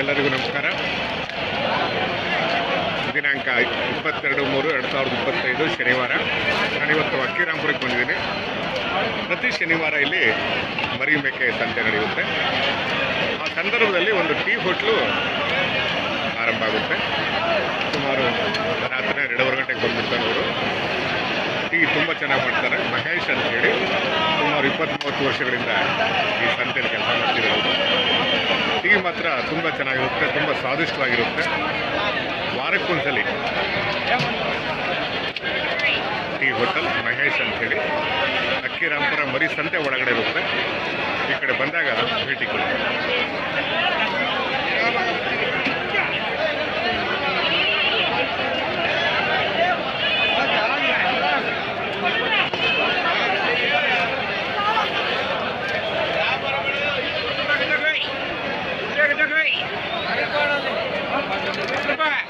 ಎಲ್ರಿಗೂ ನಮಸ್ಕಾರ. ದಿನಾಂಕ ಇಪ್ಪತ್ತೆರಡು ಮೂರು ಎರಡು ಸಾವಿರದ ಇಪ್ಪತ್ತೈದು ಶನಿವಾರ. ನಾನಿವತ್ತು ಅಕ್ಕಿರಾಂಪುರಕ್ಕೆ ಬಂದಿದ್ದೀನಿ. ಪ್ರತಿ ಶನಿವಾರ ಇಲ್ಲಿ ಮರಿ ಮೇಕೆ ಸಂತೆ ನಡೆಯುತ್ತೆ. ಆ ಸಂದರ್ಭದಲ್ಲಿ ಒಂದು ಟೀ ಹೋಟ್ಲು ಆರಂಭ ಆಗುತ್ತೆ. ಸುಮಾರು ರಾತ್ರಿ ಎರಡೂವರೆ ಗಂಟೆಗೆ ಬಂದ್ಬಿಡ್ತಾರೆ ಅವರು. ಟೀ ತುಂಬ ಚೆನ್ನಾಗಿ ಮಾಡ್ತಾರೆ. ಮಹೇಶ್ ಅಂತ ಹೇಳಿ ಸುಮಾರು ಇಪ್ಪತ್ತ್ ಮೂವತ್ತು ವರ್ಷಗಳಿಂದ ಈ ಟೀ ಮಾತ್ರ ತುಂಬ ಚೆನ್ನಾಗಿರುತ್ತೆ, ತುಂಬ ಸ್ವಾದಿಷ್ಟವಾಗಿರುತ್ತೆ. ವಾರಕ್ಕೊಂದ್ಸಲಿ ಟೀ ಹೋಟೆಲ್ ಮಹೇಶ್ ಅಂಥೇಳಿ ಅಕ್ಕಿ ರಾಮಪುರ ಮರಿ ಸಂತೆ ಒಳಗಡೆ ಇರುತ್ತೆ. ಈ ಕಡೆ ಬಂದಾಗ ಭೇಟಿ ಕೊಡಿ.